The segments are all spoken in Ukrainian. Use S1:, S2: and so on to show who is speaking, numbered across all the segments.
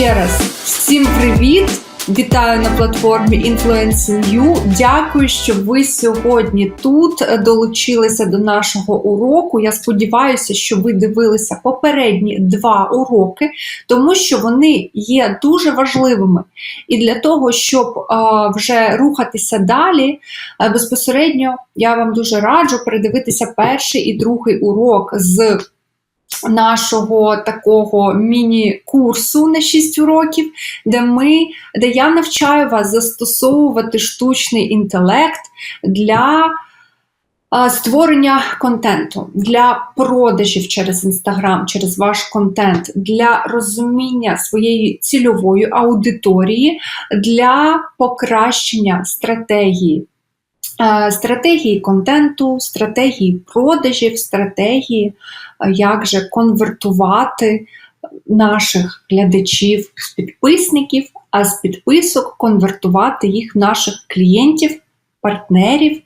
S1: ще раз всім привіт! Вітаю на платформі Influencing You. Дякую, що ви сьогодні тут долучилися до нашого уроку. Я сподіваюся, що ви дивилися попередні два уроки, тому що вони є дуже важливими. І для того, щоб е, вже рухатися далі, е, безпосередньо я вам дуже раджу передивитися перший і другий урок з нашого такого міні-курсу на 6 уроків, де ми, де я навчаю вас застосовувати штучний інтелект для створення контенту, для продажів через Інстаграм, через ваш контент, для розуміння своєї цільової аудиторії, для покращення стратегії. Е, Стратегії контенту, стратегії продажів, стратегії як же конвертувати наших глядачів з підписників, а з підписок конвертувати їх наших клієнтів, партнерів,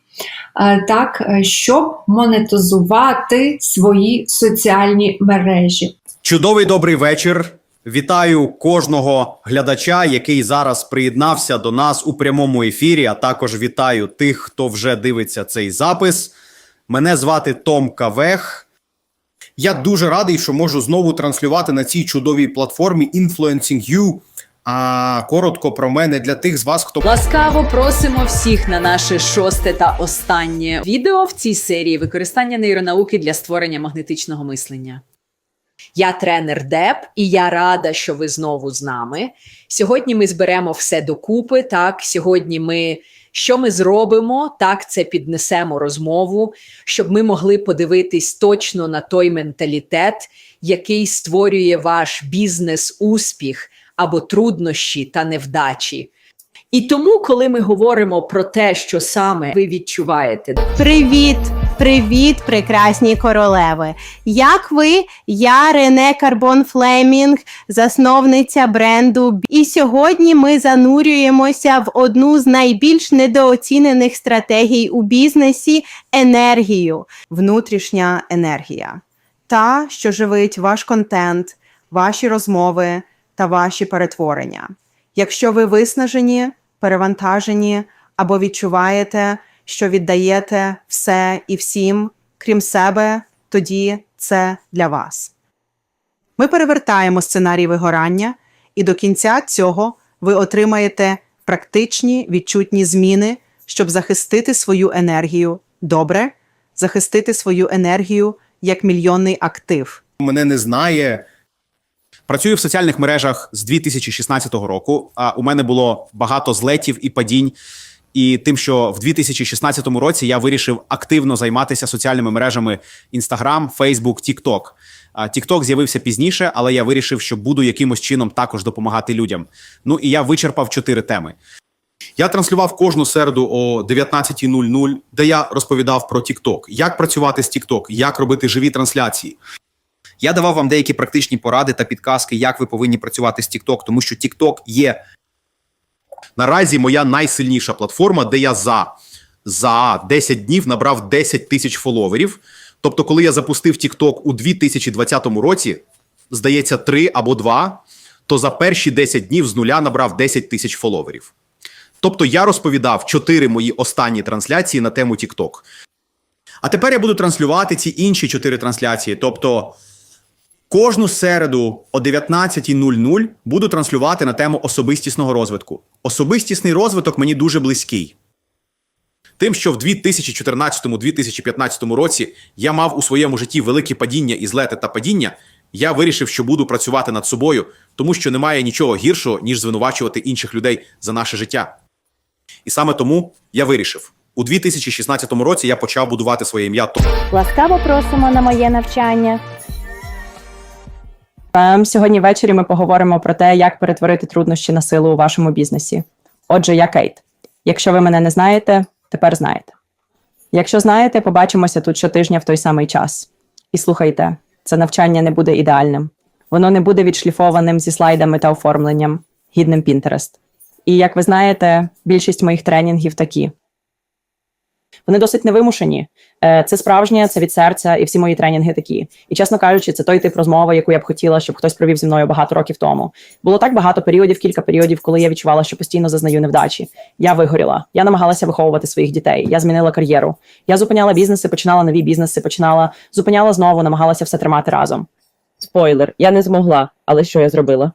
S1: е, так, е, щоб монетизувати свої соціальні мережі.
S2: Чудовий добрий вечір. Вітаю кожного глядача, який зараз приєднався до нас у прямому ефірі. А також вітаю тих, хто вже дивиться цей запис. Мене звати Том Кавех. Я дуже радий, що можу знову транслювати на цій чудовій платформі Influencing You. А коротко про мене для тих з вас, хто
S3: Ласкаво просимо всіх на наше шосте та останнє відео в цій серії використання нейронауки для створення магнетичного мислення. Я тренер Деб, і я рада, що ви знову з нами. Сьогодні ми зберемо все докупи. Так, сьогодні ми що ми зробимо, так це піднесемо розмову, щоб ми могли подивитись точно на той менталітет, який створює ваш бізнес успіх або труднощі та невдачі. І тому, коли ми говоримо про те, що саме ви відчуваєте,
S4: Привіт, привіт, прекрасні королеви! Як ви? Я Рене Карбон Флемінг, засновниця бренду. І сьогодні ми занурюємося в одну з найбільш недооцінених стратегій у бізнесі енергію. Внутрішня енергія. Та, що живить ваш контент, ваші розмови та ваші перетворення. Якщо ви виснажені, перевантажені або відчуваєте, що віддаєте все і всім, крім себе, тоді це для вас. Ми перевертаємо сценарій вигорання, і до кінця цього ви отримаєте практичні відчутні зміни, щоб захистити свою енергію добре, захистити свою енергію як мільйонний актив.
S2: мене не знає. Працюю в соціальних мережах з 2016 року. А у мене було багато злетів і падінь. І тим, що в 2016 році я вирішив активно займатися соціальними мережами Instagram, Facebook, TikTok. TikTok з'явився пізніше, але я вирішив, що буду якимось чином також допомагати людям. Ну і я вичерпав чотири теми. Я транслював кожну середу о 19.00, де я розповідав про TikTok, як працювати з TikTok, як робити живі трансляції. Я давав вам деякі практичні поради та підказки, як ви повинні працювати з TikTok, тому що TikTok є наразі моя найсильніша платформа, де я за, за 10 днів набрав 10 тисяч фоловерів. Тобто, коли я запустив TikTok у 2020 році, здається, 3 або 2, то за перші 10 днів з нуля набрав 10 тисяч фоловерів. Тобто я розповідав 4 мої останні трансляції на тему TikTok. А тепер я буду транслювати ці інші 4 трансляції. Тобто Кожну середу о 19.00 буду транслювати на тему особистісного розвитку. Особистісний розвиток мені дуже близький. Тим, що в 2014-2015 році я мав у своєму житті великі падіння і злети та падіння, я вирішив, що буду працювати над собою, тому що немає нічого гіршого, ніж звинувачувати інших людей за наше життя. І саме тому я вирішив. У 2016 році я почав будувати своє ім'я
S5: Ласкаво просимо на моє навчання.
S6: Ем, Сьогодні ввечері ми поговоримо про те, як перетворити труднощі на силу у вашому бізнесі. Отже, я Кейт. Якщо ви мене не знаєте, тепер знаєте. Якщо знаєте, побачимося тут щотижня в той самий час. І слухайте, це навчання не буде ідеальним. Воно не буде відшліфованим зі слайдами та оформленням, гідним Pinterest. І як ви знаєте, більшість моїх тренінгів такі. Вони досить невимушені. Е, Це справжнє, це від серця, і всі мої тренінги такі. І чесно кажучи, це той тип розмови, яку я б хотіла, щоб хтось провів зі мною багато років тому. Було так багато періодів, кілька періодів, коли я відчувала, що постійно зазнаю невдачі. Я вигоріла. Я намагалася виховувати своїх дітей. Я змінила кар'єру. Я зупиняла бізнеси, починала нові бізнеси, починала, зупиняла знову, намагалася все тримати разом.
S7: Спойлер, я не змогла, але що я зробила?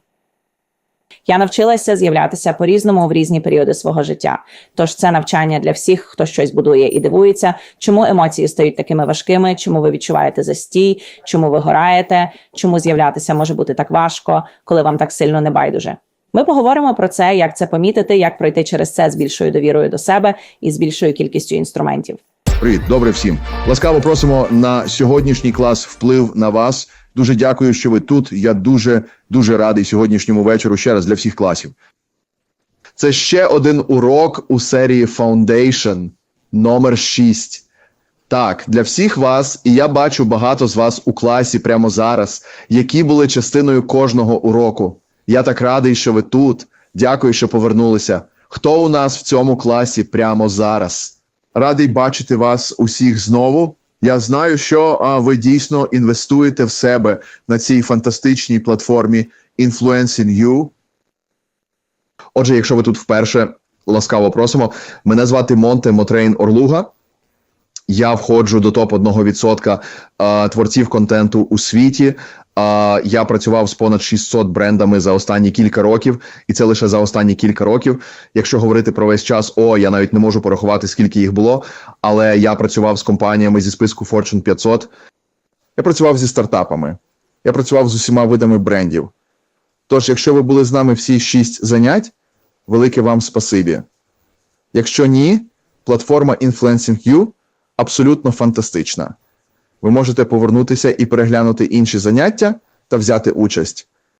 S6: Я навчилася з'являтися по-різному в різні періоди свого життя. Тож це навчання для всіх, хто щось будує і дивується, чому емоції стають такими важкими, чому ви відчуваєте застій, чому ви гораєте, чому з'являтися може бути так важко, коли вам так сильно не байдуже. Ми поговоримо про це, як це помітити, як пройти через це з більшою довірою до себе і з більшою кількістю інструментів.
S8: Привіт, добре всім. Ласкаво просимо на сьогоднішній клас вплив на вас. Дуже дякую, що ви тут. Я дуже дуже радий сьогоднішньому вечору ще раз для всіх класів. Це ще один урок у серії Foundation номер 6. Так, для всіх вас, і я бачу багато з вас у класі прямо зараз, які були частиною кожного уроку. Я так радий, що ви тут. Дякую, що повернулися. Хто у нас в цьому класі прямо зараз? Радий бачити вас усіх знову. Я знаю, що а, ви дійсно інвестуєте в себе на цій фантастичній платформі Influencing You. Отже, якщо ви тут вперше, ласкаво просимо. Мене звати Монте Мотрейн Орлуга. Я входжу до топ 1% творців контенту у світі. Я працював з понад 600 брендами за останні кілька років, і це лише за останні кілька років. Якщо говорити про весь час, о, я навіть не можу порахувати, скільки їх було. Але я працював з компаніями зі списку Fortune 500. Я працював зі стартапами. Я працював з усіма видами брендів. Тож, якщо ви були з нами всі шість занять, велике вам спасибі. Якщо ні, платформа Influencing You абсолютно фантастична. Ви можете повернутися і переглянути інші заняття та взяти участь.